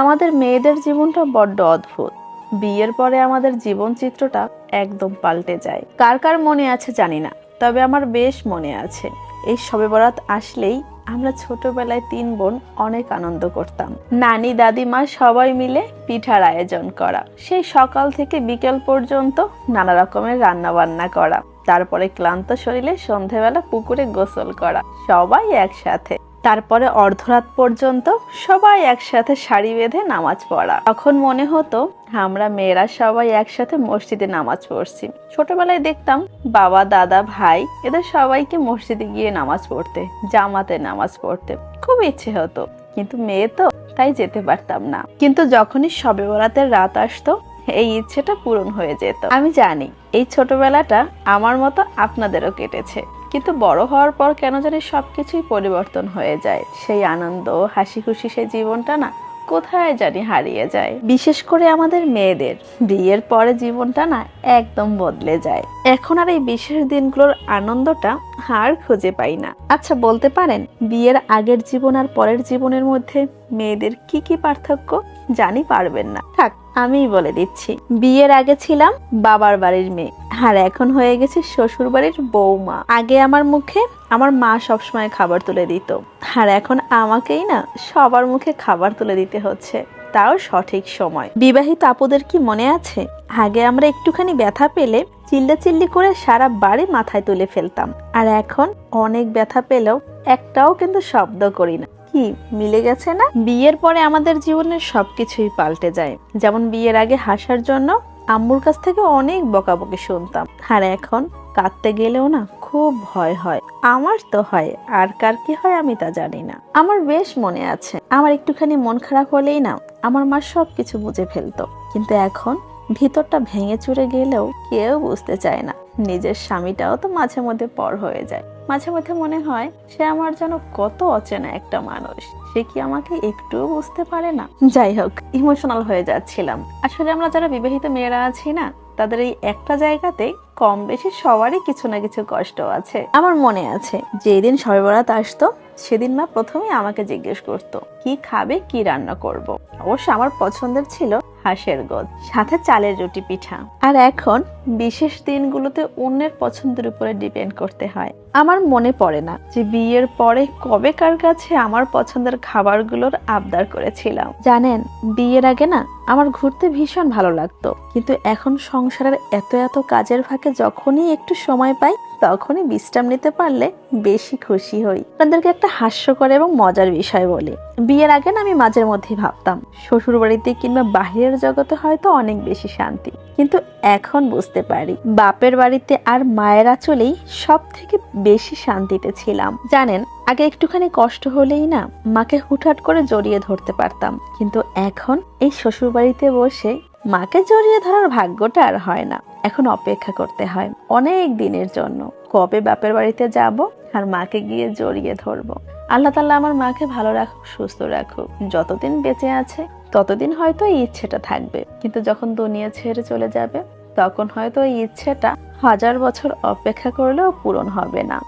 আমাদের মেয়েদের জীবনটা বড্ড অদ্ভুত। বিয়ের পরে আমাদের জীবন চিত্রটা একদম পাল্টে যায়। কার কার মনে আছে জানি না, তবে আমার বেশ মনে আছে। এই শবে বরাত আসলেই আমরা ছোটবেলায় তিন বোন অনেক আনন্দ করতাম। নানি, দাদিমা সবাই মিলে পিঠার আয়োজন করা। সেই সকাল থেকে বিকেল পর্যন্ত নানা রকমের রান্না বান্না করা। তারপরে ক্লান্ত শরীরে সন্ধেবেলা পুকুরে গোসল করা। সবাই একসাথে। তারপরে অর্ধরাত পর্যন্ত সবাই একসাথে শাড়ি বেঁধে নামাজ পড়া। তখন মনে হতো আমরা মেয়েরা সবাই একসাথে মসজিদে নামাজ পড়ছি। ছোটবেলায় দেখতাম বাবা, দাদা, ভাই এদের সবাইকে মসজিদে গিয়ে নামাজ পড়তে, জামাতে নামাজ পড়তে। খুব ইচ্ছে হতো, কিন্তু মেয়ে তো তাই যেতে পারতাম না। কিন্তু যখনই সবে বরাতের রাত আসতো, এই ইচ্ছেটা পূরণ হয়ে যেত। আমি জানি এই ছোটবেলাটা আমার মতো আপনাদেরও কেটেছে। কিন্তু বড় হওয়ার পর কেন জানি সবকিছুই পরিবর্তন হয়ে যায়। সেই আনন্দ হাসি খুশি সেই জীবনটা না কোথায় জানি হারিয়ে যায়। বিশেষ করে আমাদের মেয়েদের, বিয়ের পরে জীবনটা না একদম বদলে যায়। এখন আর এই বিশেষ দিনগুলোর আনন্দটা আর খুঁজে পাই না। আচ্ছা বলতে পারেন, বিয়ের আগের জীবন আর পরের জীবনের মধ্যে মেয়েদের কি কি পার্থক্য? জানি পারবেন না। থাক, আমিই বলে দিচ্ছি। বিয়ের আগে ছিলাম বাবার বাড়ির মেয়ে, আর এখন হয়ে গেছে শ্বশুর বাড়ির বৌমা আগে আমার মুখে আমার মা সবসময় খাবার তুলে দিত, আর এখন আমাকেই না সবার মুখে খাবার তুলে দিতে হচ্ছে। তাও সঠিক সময়। বিবাহিত আপুদের কি মনে আছে? আগে আমরা একটুখানি ব্যথা পেলে চিল্লা চিল্লি করে সারা বাড়ি মাথায় তুলে ফেলতাম, আর এখন অনেক ব্যথা পেলেও একটাও কিন্তু শব্দ করি না। কি, মিলে গেছে না? বিয়ের পরে আমাদের জীবনের সবকিছুই পাল্টে যায়। যেমন বিয়ের আগে হাসার জন্য আম্মুর কাছ থেকে অনেক বকাবকি শুনতাম। আর এখন কাঁদতে গেলেও না খুব ভয় হয়। আমার তো হয়, আর কার কি হয় আমি তা জানি না। আমার বেশ মনে আছে, আমার একটুখানি মন খারাপ হলেই না আমার মা সব কিছু বুঝে ফেলতো। কিন্তু এখন ভিতরটা ভেঙে চুরে গেলেও কেউ বুঝতে চায় না। নিজের স্বামীটাও তো মাঝে মধ্যে পর হয়ে যায়। মাঝে মাঝে মনে হয় সে আমার যেন কত অচেনা একটা মানুষ। সে কি আমাকে একটুও বুঝতে পারে না? যাই হোক ইমোশনাল হয়ে যাচ্ছিলাম। আসলে আমরা যারা বিবাহিত মেয়েরা আছি না, তাদের এই একটা জায়গাতে কম বেশি সবারই কিছু না কিছু কষ্ট আছে। আমার মনে আছে, যেদিন সর্বরাত বরাত আসতো, সেদিন মা প্রথমে আমাকে জিজ্ঞেস করতো কি খাবে, কি রান্না করব। অবশ্য আমার পছন্দের ছিল হাঁসের গোদ, সাথে চালের রুটি পিঠা। আর এখন বিশেষ দিনগুলোতে অন্যের পছন্দের উপরে ডিপেন্ড করতে হয়। আমার মনে পড়ে না যে বিয়ের পরে কবে কার কাছে আমার পছন্দের খাবারগুলোর আবদার করেছিলাম। জানেন, বিয়ের আগে না আমার ঘুরতে ভীষণ ভালো লাগতো। কিন্তু এখন সংসারের এত এত কাজের ফাঁকে যখনই একটু সময় পাই, তখনই বিশ্রাম নিতে পারলে বেশি খুশি হই। আপনাদেরকে একটা হাস্যকর এবং মজার বিষয় বলি। বিয়ের আগে না আমি মাঝের মধ্যেই ভাবতাম শ্বশুর বাড়িতে কিংবা বাহিরের জগতে হয়তো অনেক বেশি শান্তি। কিন্তু এখন বুঝতে পারি, বাপের বাড়িতে আর মায়ের আঁচলেই সব থেকে বেশি শান্তিতে ছিলাম। জানেন, আগে একটুখানি কষ্ট হলেই না মাকে হুটহাট করে জড়িয়ে ধরতে পারতাম। কিন্তু এখন এই শ্বশুর বাড়িতে বসে মাকে জড়িয়ে ধরার ভাগ্যটা আর হয় না। এখন অপেক্ষা করতে হয় অনেক দিনের জন্য। কবে বাপের বাড়িতে যাব আর মাকে গিয়ে জড়িয়ে ধরবো। আল্লাহ তাল্লাহ আমার মাকে ভালো রাখুক, সুস্থ রাখুক। যতদিন বেঁচে আছে, ততদিন হয়তো এই ইচ্ছেটা থাকবে। কিন্তু যখন দুনিয়া ছেড়ে চলে যাবে, তখন হয়তো এই ইচ্ছেটা হাজার বছর অপেক্ষা করলেও পূরণ হবে না।